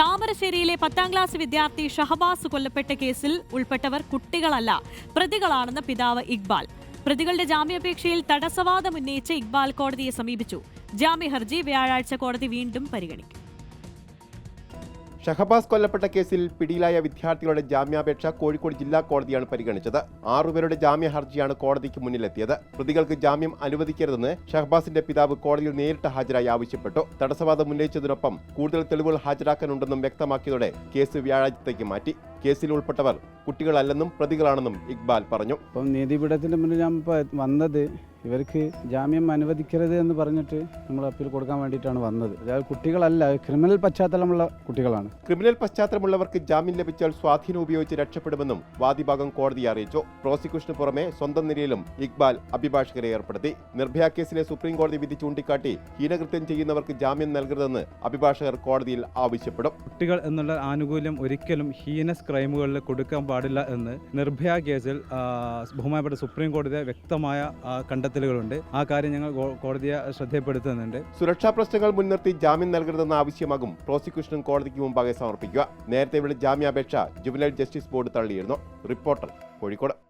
താമരശ്ശേരിയിലെ പത്താം ക്ലാസ് വിദ്യാർത്ഥി ഷഹബാസ് കൊല്ലപ്പെട്ട കേസിൽ ഉൾപ്പെട്ടവർ കുട്ടികളല്ല പ്രതികളാണെന്ന് പിതാവ് ഇക്ബാൽ. പ്രതികളുടെ ജാമ്യാപേക്ഷയിൽ തടസ്സവാദം ഉന്നയിച്ച് ഇക്ബാൽ കോടതിയെ സമീപിച്ചു. ജാമ്യ ഹർജി വ്യാഴാഴ്ച കോടതി വീണ്ടും പരിഗണിക്കും. ഷഹബാസ് കൊല്ലപ്പെട്ട കേസിൽ പിടിയിലായ വിദ്യാർത്ഥികളുടെ ജാമ്യാപേക്ഷ കോഴിക്കോട് ജില്ലാ കോടതിയാണ് പരിഗണിച്ചത്. ആറുപേരുടെ ജാമ്യ ഹർജിയാണ് കോടതിക്ക് മുന്നിലെത്തിയത്. പ്രതികൾക്ക് ജാമ്യം അനുവദിക്കരുതെന്ന് ഷഹബാസിന്റെ പിതാവ് കോടതിയിൽ നേരിട്ട് ഹാജരായി ആവശ്യപ്പെട്ടു. തടസ്സവാദം ഉന്നയിച്ചതിനൊപ്പം കൂടുതൽ തെളിവുകൾ ഹാജരാക്കാനുണ്ടെന്നും വ്യക്തമാക്കിയതോടെ കേസ് വ്യാഴാഴ്ചത്തേക്ക് മാറ്റി. കേസിൽ ഉൾപ്പെട്ടവർ കുട്ടികളല്ലെന്നും പ്രതികളാണെന്നും ഇക്ബാൽ പറഞ്ഞു. അപ്പം നീതിപീഠത്തിന്റെ മുന്നിൽ ഞാൻ വന്നത് ഇവർക്ക് ജാമ്യം അനുവദിക്കരുത് എന്ന് പറഞ്ഞിട്ട് നമ്മൾ അപ്പീൽ കൊടുക്കാൻ വേണ്ടിയിട്ടാണ് വന്നത്. അതായത് കുട്ടികളല്ല ക്രിമിനൽ പശ്ചാത്തലമുള്ള കുട്ടികളാണ്. ക്രിമിനൽ പശ്ചാത്തലമുള്ളവർക്ക് ജാമ്യം ലഭിച്ചാൽ സ്വാധീനം ഉപയോഗിച്ച് രക്ഷപ്പെടുമെന്നും വാദിഭാഗം കോടതിയെ അറിയിച്ചു. പ്രോസിക്യൂഷന് പുറമെ സ്വന്തം നിലയിലും ഇക്ബാൽ അഭിഭാഷകരെ ഏർപ്പെടുത്തി. നിർഭയ കേസിലെ സുപ്രീം കോടതി വിധി ചൂണ്ടിക്കാട്ടി ഹീനകൃത്യം ചെയ്യുന്നവർക്ക് ജാമ്യം നൽകരുതെന്ന് അഭിഭാഷകർ കോടതിയിൽ ആവശ്യപ്പെടും. കുട്ടികൾ എന്നുള്ള ആനുകൂല്യം ഒരിക്കലും ഹീനസ് ക്രൈമുകളിൽ കൊടുക്കാൻ പാടില്ല എന്ന് നിർഭയ കേസിൽ ബഹുമാനപ്പെട്ട സുപ്രീം കോടതിയെ വ്യക്തമായ ആ, കണ്ടെത്തലുകളുണ്ട്. ആ കാര്യം ഞങ്ങൾ കോടതിയെ ശ്രദ്ധപ്പെടുത്തുന്നുണ്ട് സുരക്ഷാ പ്രശ്നങ്ങൾ മുൻനിർത്തി ജാമ്യം നൽകരുതെന്ന ആവശ്യമാകും. പ്രോസിക്യൂഷനും കോടതിക്ക് മുമ്പാകെ സമർപ്പിക്കുക. നേരത്തെ ഇവിടെ ജാമ്യാപേക്ഷ ജുബിലൈറ്റ് ജസ്റ്റിസ് ബോർഡ് തള്ളിയിരുന്നു. റിപ്പോർട്ടർ കോഴിക്കോട്.